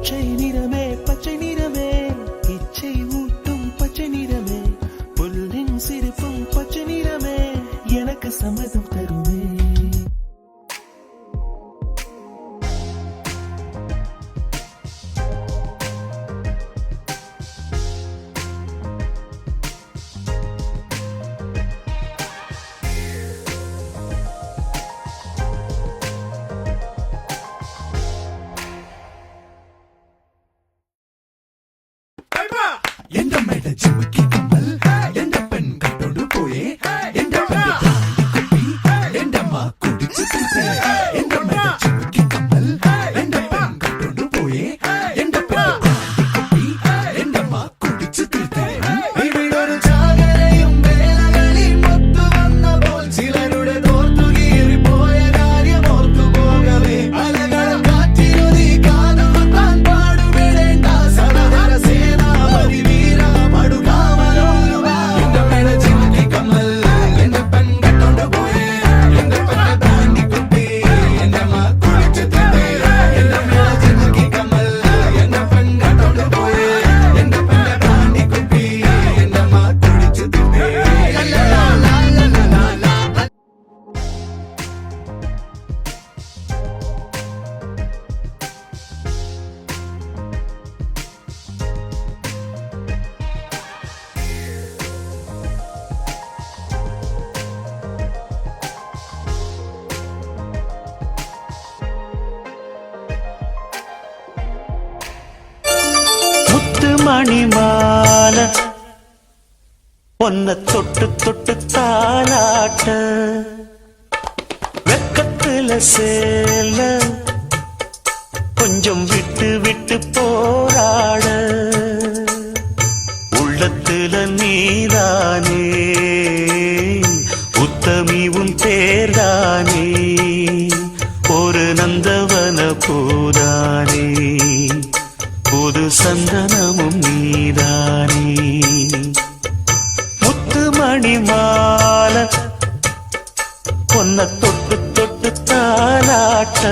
பச்சை நிறமே பச்சை நிறமே. இச்சை ஊட்டும் பச்சை நிறமே. புல்லின் சிரிப்பும் பச்சை நிறமே. எனக்கு சம்மதம் தரும். that you would give him. மணிமால. பொன்ன தொட்டு தொட்டு தாளாட்ட. வெக்கத்துல சேல. கொஞ்சம் விட்டு விட்டு போராட. உள்ளத்துல நீதானே. உத்தமிவும் தே சந்தனமும் நீதானே. முத்து மணி மால பொன்ன தொட்டு தொட்டு தாலாட்ட